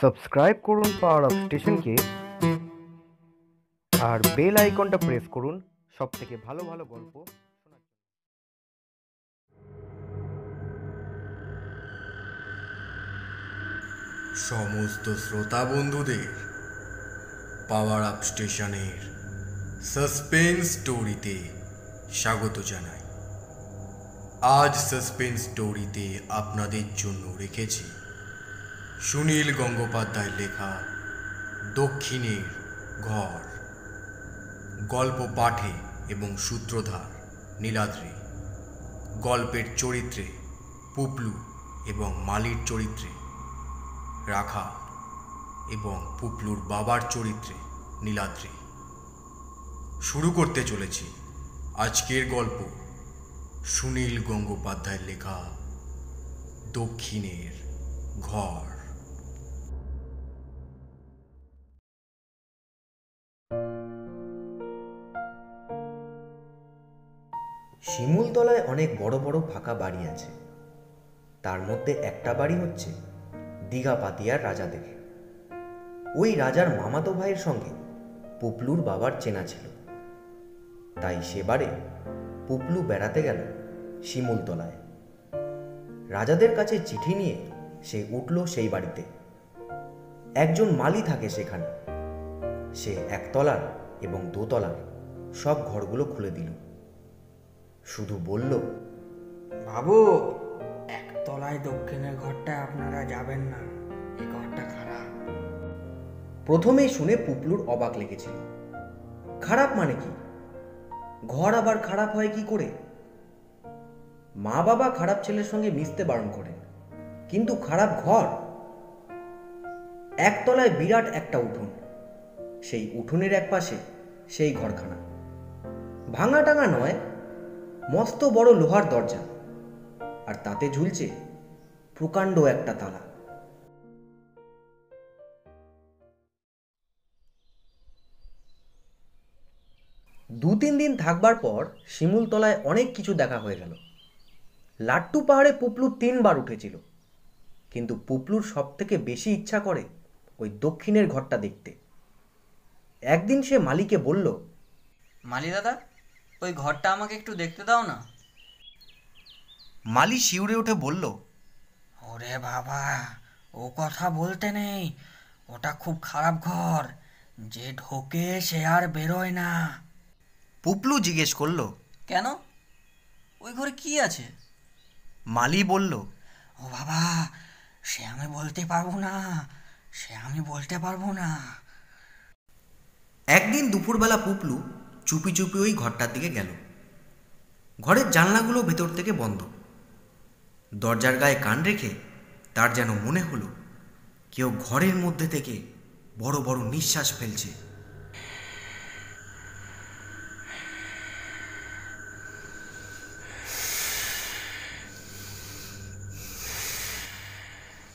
Subscribe করুন power up স্টেশনকে আর বেল আইকনটা প্রেস করুন সব থেকে ভালো ভালো গল্প সমস্ত শ্রোতা বন্ধুদের পাওয়ার আপ স্টেশনের সাসপেন্স স্টোরিতে স্বাগত জানাই। আজ সাসপেন্স স্টোরিতে আপনাদের জন্য রেখেছি সুনীল গঙ্গোপাধ্যায়ের লেখা দক্ষিণের ঘর। গল্প পাঠে এবং সূত্রধার নীলাদ্রি। গল্পের চরিত্রে পুপলু এবং মালির চরিত্রে রাখা এবং পুপলুর বাবার চরিত্রে নীলাদ্রি। শুরু করতে চলেছি আজকের গল্প সুনীল গঙ্গোপাধ্যায়ের লেখা দক্ষিণের ঘর। শিমুলতলায় অনেক বড় বড় ফাঁকা বাড়ি আছে। তার মধ্যে একটা বাড়ি হচ্ছে দীঘা পাতিয়ার রাজাদের ওই রাজার মামাতো ভাইয়ের সঙ্গে পুপলুর বাবার চেনা ছিল। তাই সেবারে পুপলু বেড়াতে গেল শিমুলতলায় রাজাদের কাছে চিঠি নিয়ে সে উঠল সেই বাড়িতে। একজন মালি থাকে সেখানে। সে একতলার এবং দোতলার সব ঘরগুলো খুলে দিল। শুধু বলল বাবু একতলায় দক্ষিণের ঘরটায় আপনারা যাবেন না এই ঘরটা খারাপ। প্রথমেই শুনে পুপলুর অবাক লেগেছিল। খারাপ মানে কি? ঘর আবার খারাপ হয় কি করে? মা বাবা খারাপ ছেলের সঙ্গে মিশতে বারণ করেন কিন্তু খারাপ ঘর? একতলায় বিরাট একটা উঠোন সেই উঠোনের এক পাশে সেই ঘরখানা। ভাঙা টাঙা নয় মস্ত বড় লোহার দরজা। আর তাতে ঝুলছে প্রকাণ্ড একটা তালা। দু তিন দিন থাকবার পর শিমুলতলায় অনেক কিছু দেখা হয়ে গেল। লাট্টু পাহাড়ে পুপলু তিনবার উঠেছিল। কিন্তু পুপলুর সব থেকে বেশি ইচ্ছা করে ওই দক্ষিণের ঘরটা দেখতে। একদিন সে মালিকে বলল, মালি দাদা ওই ঘরটা আমাকে একটু দেখতে দাও না। মালি শিউরে উঠে বলল ওরে বাবা ও কথা বলতে নেই। ওটা খুব খারাপ ঘর যে ঢোকে সে আর বেরোয় না। পুপলু জিজ্ঞেস করল কেন? ওই ঘরে কি আছে? মালি বলল ও বাবা সে আমি বলতে পারব না সে আমি বলতে পারব না। একদিন দুপুরবেলা পুপলু চুপি চুপি ওই ঘরটার দিকে গেল। ঘরের জানলাগুলো ভেতর থেকে বন্ধ। দরজার গায়ে কান রেখে তার যেন মনে হলো, কেউ ঘরের মধ্যে থেকে বড় বড় নিঃশ্বাস ফেলছে।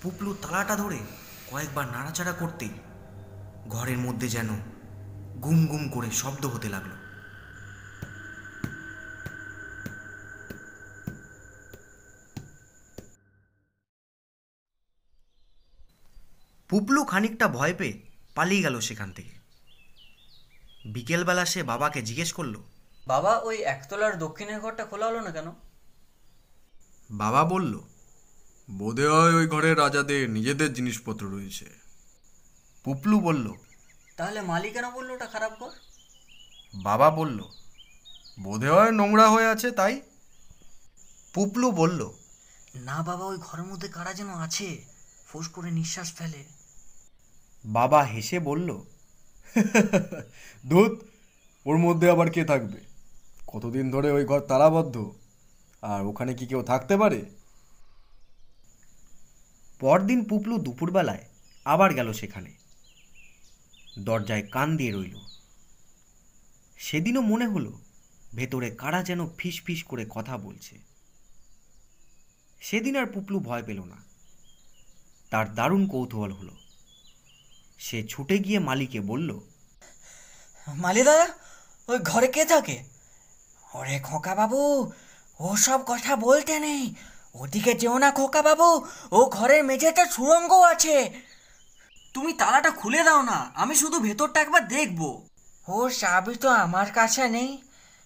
পুপলু তালাটা ধরে কয়েকবার নাড়াচাড়া করতেই ঘরের মধ্যে যেন গুম গুম করে শব্দ হতে লাগল। পুপলু খানিকটা ভয় পেয়ে পালিয়ে গেল সেখান থেকে। বিকেলবেলা সে বাবাকে জিজ্ঞেস করল বাবা ওই একতলার দক্ষিণের ঘরটা খোলা হলো না কেন? বাবা বলল বোধে হয় ওই ঘরে রাজাদের নিজেদের জিনিসপত্র রয়েছে। পুপলু বলল তাহলে মালি কেন বলল ওটা খারাপ ঘর? বাবা বলল বোধে হয় নোংরা হয়ে আছে তাই। পুপলু বলল না বাবা ওই ঘরের মধ্যে কারা যেন আছে ফোঁস করে নিঃশ্বাস ফেলে। বাবা হেসে বলল, ধুত, ওর মধ্যে আবার কে থাকবে? কতদিন ধরে ওই ঘর তালাবদ্ধ আর ওখানে কি কেউ থাকতে পারে? পরদিন পুপলু দুপুরবেলায় আবার গেল সেখানে। দরজায় কান দিয়ে রইল। সেদিনও মনে হলো, ভেতরে কারা যেন ফিস ফিস করে কথা বলছে। সেদিন আর পুপলু ভয় পেল না। তার দারুণ কৌতূহল হলো। সে ছুটে গিয়ে মালিকে বলল, মালি দাদা, ওই ঘরে কে থাকে? ওরে খোকা বাবু ও সব কথা বলতে নেই। ওদিকে যেও না খোকা বাবু ও ঘরের মেঝেতে সুরঙ্গ আছে। তুমি তালাটা খুলে দাও না, আমি শুধু ভেতরটা একবার দেখব। ও চাবি তো আমার কাছে নেই,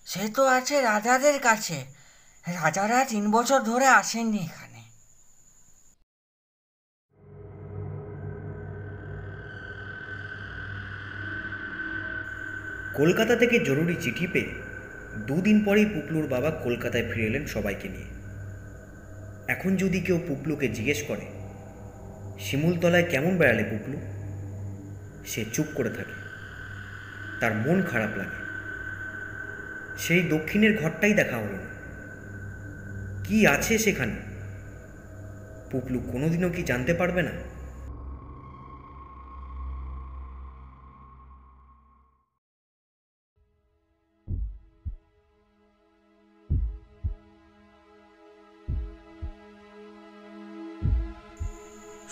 সে তো আছে রাজাদের কাছে। রাজারা তিন বছর ধরে আসেননি এখানে। কলকাতা থেকে জরুরি চিঠি পেয়ে দুদিন পরেই পুপলুর বাবা কলকাতায় ফিরে এলেন সবাইকে নিয়ে। এখন যদি কেউ পুপলুকে জিজ্ঞেস করে, শিমুলতলায় কেমন বেড়ালে পুপলু? সে চুপ করে থাকে। তার মন খারাপ লাগে। সেই দক্ষিণের ঘরটাই দেখা হলো না। কি আছে সেখানে? পুপলু কোনোদিনও কি জানতে পারবে না?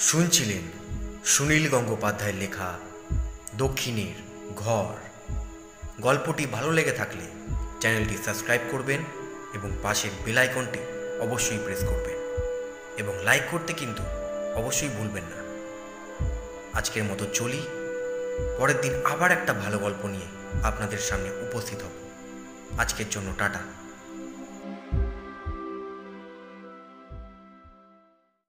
শুনছিলেন সুনীল গঙ্গোপাধ্যায়ের লেখা দক্ষিণের ঘর। গল্পটি ভালো লেগে থাকলে চ্যানেলটি সাবস্ক্রাইব করবেন এবং পাশের বেল আইকনটি অবশ্যই প্রেস করবেন এবং লাইক করতে কিন্তু অবশ্যই ভুলবেন না। আজকের মতো চলি। পরের দিন আবার একটা ভালো গল্প নিয়ে আপনাদের সামনে উপস্থিত হব। আজকের জন্য টাটা।